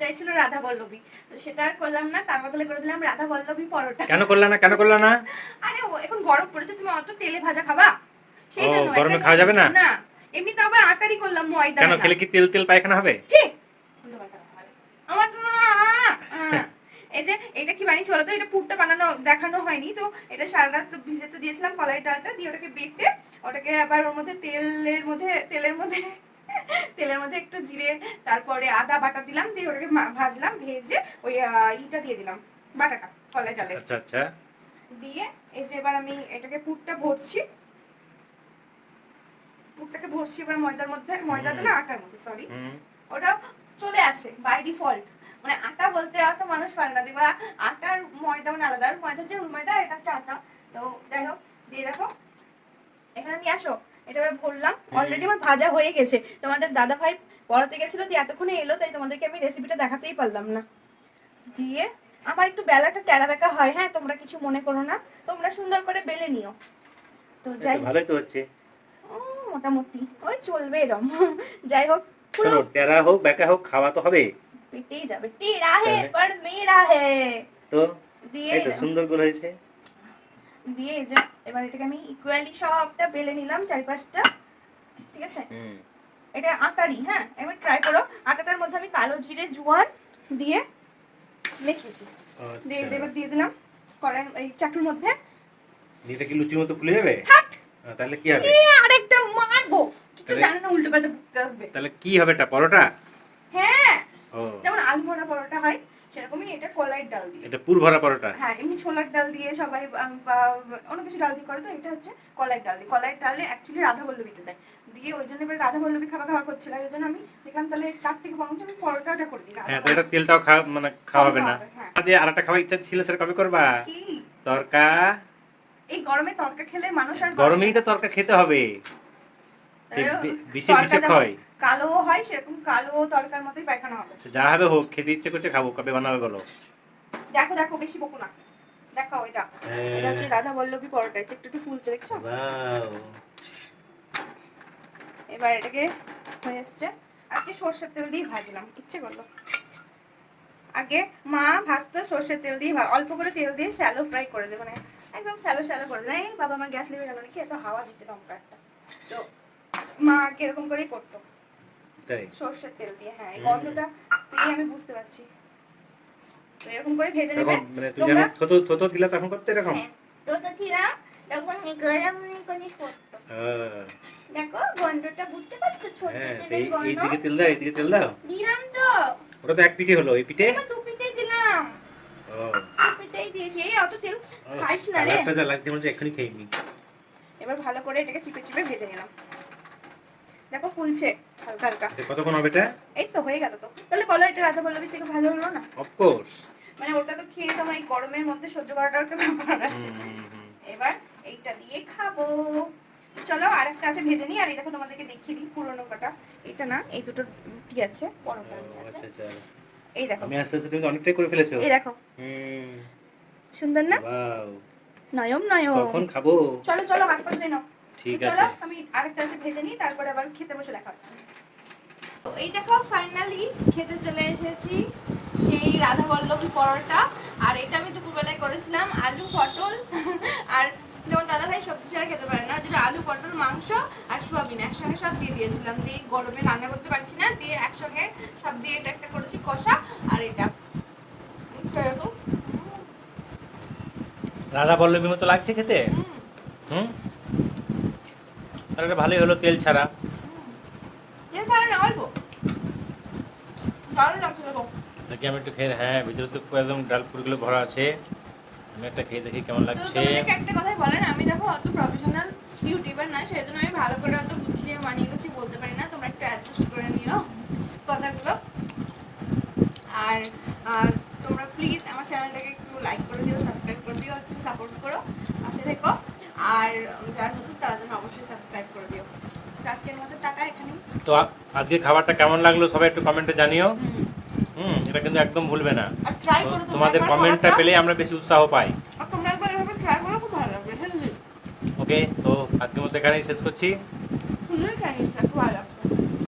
চাইছিল রাধা তো সেটা করলাম না তার বদলে করে দিলাম রাধা পরোটা। কেন করলা না? কেন করলা না? আরে এখন গরম পড়েছে তুমি অত তেলে ভাজা খাবা? সেই জন্য গরমে খাওয়া যাবে না? না এমনি তো আবার আটারই করলাম ময়দা কেন খেলে কি তেল তেল পায়খানা হবে! আমার এই যে এটা কি বানিয়েছি বলতো এটা পুরটা বানানো দেখানো হয়নি তো এটা সারা রাত ভিজেতে দিয়েছিলাম কলাই ডালটা দিয়ে ওটাকে বেটে ওটাকে আবার ওর মধ্যে তেলের মধ্যে তেলের মধ্যে তেলের মধ্যে একটু জিরে তারপরে আদা বাটা দিলাম দিয়ে ওটাকে ভাজলাম ভেজে ওই ইটা দিয়ে দিলাম বাটাটা কলাই ডালের আচ্ছা আচ্ছা। দিয়ে এই যে এবার আমি এটাকে পুরটা ভরছি। পুরটাকে ভরছি এবার ময়দার মধ্যে ময়দা তো না আটার মধ্যে সরি ওটা চলে আসে বাই ডিফল্ট মানে আটা বলতে আর তো মানুষ পারে না দেখবা আটার ময়দা মানে আলাদা আর ময়দা হচ্ছে রুল ময়দা এটা হচ্ছে আটা। তো যাই হোক দিয়ে দেখো এখানে নিয়ে আসো। এটা এবার অলরেডি আমার ভাজা হয়ে গেছে। তোমাদের দাদা ভাই পড়াতে গেছিল দিয়ে এতক্ষণে এলো তাই তোমাদেরকে আমি রেসিপিটা দেখাতেই পারলাম না। দিয়ে আমার একটু বেলাটা টেরা বেঁকা হয় হ্যাঁ তোমরা কিছু মনে করো না। তোমরা সুন্দর করে বেলে নিও। তো যাই ভালোই তো হচ্ছে। মোটামুটি। ওই চলবে এরম। যাই হোক চলো টেরা হোক বেঁকা হোক খাওয়া তো হবে। পেটেই যাবে। টেরা হে হ্যাঁ। পর মেরা হে। তো দিয়ে সুন্দর করে হয়েছে। দিয়ে এই যে এবার এটাকে আমি ইকুয়ালি সবটা বেলে নিলাম চারিপাশটা। ঠিক আছে? এটা আটারই হ্যাঁ? এবার ট্রাই করো। আটাটার মধ্যে আমি কালো জিরে জোয়ান দিয়ে মেখেছি। দিয়ে আচ্ছা এবার দিয়ে দিলাম কড়াই এই চাটুর মধ্যে। এটা কি লুচির মতো ফুলে যাবে? তাহলে কি হবে? আরেকটা মারবো! কিছু জানে না উল্টো পাল্টা আসবে। তাহলে কি হবে এটা পরোটা? হ্যাঁ! ও। যেমন আলু ভরা পরোটা হয় সেরকমই এটা কলাইয়ের ডাল দিয়ে। এটা পুর ভরা পরোটা? হ্যাঁ এমনি ছোলার ডাল দিয়ে সবাই কিছু ডাল দিয়ে করে তো এটা হচ্ছে কলাইয়ের ডাল দিয়ে। কলাইয়ের ডালে অ্যাকচুয়ালি রাধা বল্লবীতে দেয়। দিয়ে ওই জন্য এবার রাধা বল্লবী খাওয়া খাওয়া ওই জন্য আমি দেখলাম তাহলে তার থেকে বরঞ্চ আমি পরোটাটা করে রাধা হ্যাঁ তো এটা তেলটাও খাওয়া মানে খাওয়া হবে না। খাওয়া হবে, হ্যাঁ। আজ আরেকটা খাওয়ার ইচ্ছা ছিল সেটা কবে করবা? কি? তরকা। এই গরমে তরকা খেলে মানুষ আর গরমেই তো তরকা খেতে হবে। বেশি বেশি কালো হয় সেরকম কালো তরকার মতোই পায়খানা হবে। যা হবে হোক খেতে ইচ্ছে করছে খাব কবে বানাবে বলো? দেখো দেখো বেশি বকো না। দেখাও এটা। হ্যাঁ। এটা হচ্ছে রাধা বল্লবী পরোটা একটু একটু ফুলছে দেখছ. এবার এটাকে হয়ে এসছে। আজকে সর্ষের তেল দিয়ে ভাজলাম ইচ্ছে করল। আগে মা ভাজতো সর্ষের তেল দিয়ে অল্প করে তেল দিয়ে শ্যালো ফ্রাই করে দেবে মানে একদম স্যালো স্যালো করে দেয় এই বাবা আমার গ্যাস লেগে গেল নাকি? এত হাওয়া দিচ্ছে দমকা একটা। তো মা এরকম করেই করতো। সর্ষের তেল দিয়ে হ্যাঁ এই গন্ধটা পেয়ে আমি বুঝতে পারছি। তো এরকম করে ভেজে নেবে। এরকম তুই তোমরা থতো থতো দিলা তখন করতে এরকম? তো তো তখন গরম করে করতো। দেখো গন্ধটা বুঝতে পারছ? ছোট তেলের গন্ধ। এইদিকে তেল দাও এইদিকে তেল দাও। দিলাম তো। ওটা তো এক পিঠে হলো এই পিঠে? এবার দু পিঠে দিলাম। ও। দু পিঠেই দিয়েছি। এই অত তেল খাইস না রে। কালারটা যা লাগছে মনে হচ্ছে এক্ষুনি খেয়ে নি। এবার ভালো করে এটাকে চিপে চিপে ভেজে নিলাম। দেখো ফুলছে হালকা হালকা। কতক্ষণ হবে এটা? এই তো হয়ে গেল তো। তাহলে বলো এটা রাধা পল্লবীর থেকে ভালো হলো না? অফকোর্স মানে ওটা তো খেয়ে তোমার এই গরমের মধ্যে সহ্য করাটাও একটা ব্যাপার আছে। এবার এইটা দিয়ে খাব। চলো আর একটা আছে ভেজে নিই। আর এই দেখো তোমাদেরকে দেখিয়ে দিই পুরোনো কটা। এটা না এই দুটো রুটি আছে পরোটা আছে। আচ্ছা আচ্ছা। এই দেখো। আমি আস্তে আস্তে তুমি অনেকটাই করে ফেলেছো। এই দেখো। হুম। সুন্দর না? ওয়াও। নয়ম নয়ম। কখন খাব? চলো চলো হাত পা ধুয়ে নাও। ঠিক চলো আছে। আমি আরেকটা আছে ভেজে নিই তারপরে আবার খেতে বসে দেখা হচ্ছে। তো এই দেখো ফাইনালি খেতে চলে এসেছি সেই রাধা বল্লভী পরোটা। আর এটা আমি দুপুরবেলায় করেছিলাম আলু পটল আর যেমন দাদা ভাই সবজি ছাড়া খেতে পারে না। যেটা আলু পটল মাংস আর সোয়াবিন একসঙ্গে সব দিয়ে দিয়েছিলাম। দিয়ে গরমে রান্না করতে পারছি না দিয়ে একসঙ্গে সব দিয়ে এটা একটা করেছি কষা আর এটা। রাধা বল্লভীর মতো লাগছে খেতে? হুম, হুম? তাহলে ভালোই হলো তেল ছাড়া। তেল ছাড়া না অল্প। দারুণ লাগছে দেখো। দেখি আমি একটু খেয়ে হ্যাঁ ভিতরে তো একদম ডাল পুরগুলো ভরা আছে। আমি একটা খেয়ে দেখি কেমন লাগছে। একটা কথাই বলেন আমি দেখো অত প্রফেশনাল ইউটিউবার না সেই জন্য আমি ভালো করে অত গুছিয়ে মানিয়ে গুছিয়ে বলতে পারি না। তোমরা একটু অ্যাডজাস্ট করে নিও কথাগুলো। আর আর তোমরা প্লিজ আমার চ্যানেলটাকে একটু লাইক করে দিও সাবস্ক্রাইব করে দিও একটু সাপোর্ট করো। পাশে থেকো। আর যারা নতুন তারা যেন অবশ্যই সাবস্ক্রাইব করে দিও। তো আজকের মতো টাকা এখানেই। তো আজকে খাবারটা কেমন লাগল সবাই একটু কমেন্টে জানিও। হুম। এটা কিন্তু একদম ভুলবে না। তোমাদের কমেন্টটা পেলেই পেলে আমরা বেশি উৎসাহ পাই। ওকে তো আজকের মতো এখানেই শেষ করছি। সুন্দর